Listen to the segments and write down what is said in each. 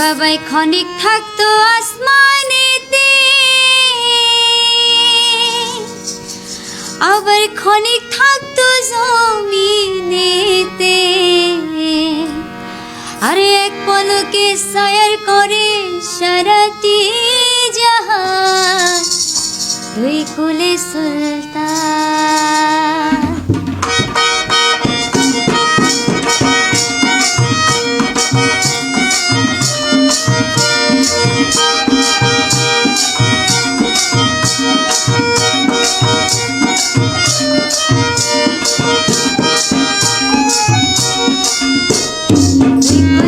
বাবাই ক্ষণিক থাকতো আসমানেতে। আবার ক্ষণিক থাকতো জমিনেতে। আরে এক পলকে সায়ার করে সারাটি জাহান দুই কুলে সুলতান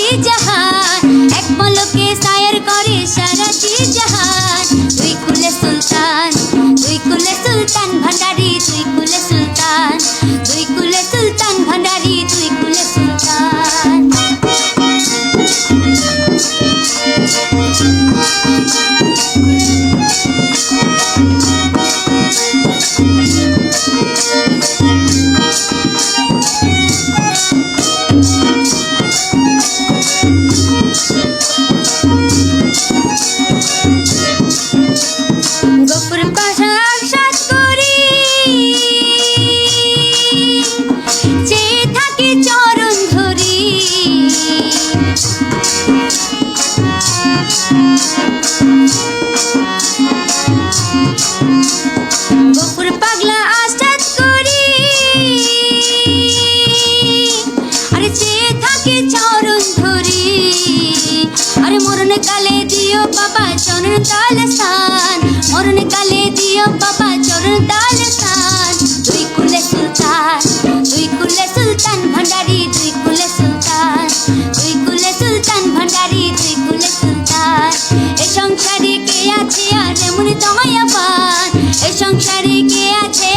সারাটি জাহান, এক পলকে সায়ার করে সারাটি জাহান। দুই কুলে সুলতান তুই কুলে সুলতান ভান্ডারি তুই কুলে সুলতান। দুই আরে মরণ কালে দিও বাবা চরণ তাল স্থান। মরণ কালে দিও বাবা চরণ তাল স্থান। দুই কুলে সুলতান, দুই কুলে সুলতান ভান্ডারি, দুই কুলে সুলতান, দুই কুলে সুলতান ভান্ডারি, দুই কুলে সুলতান। এ সংসারে কে আছে আর এমন দয়াবান এ সংসারে কে আছে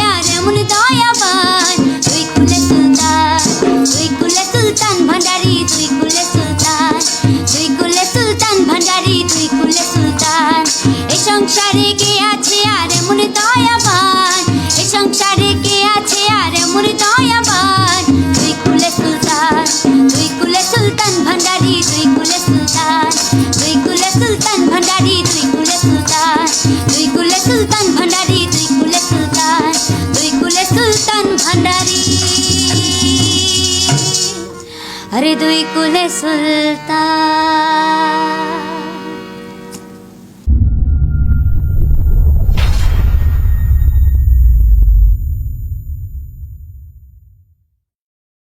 সুলতান ভান্ডারি দুই কুলে সুলতান দুই কুলে সুলতান ভান্ডারি দুই কুলে সুলতান দুই কুলে সুলতান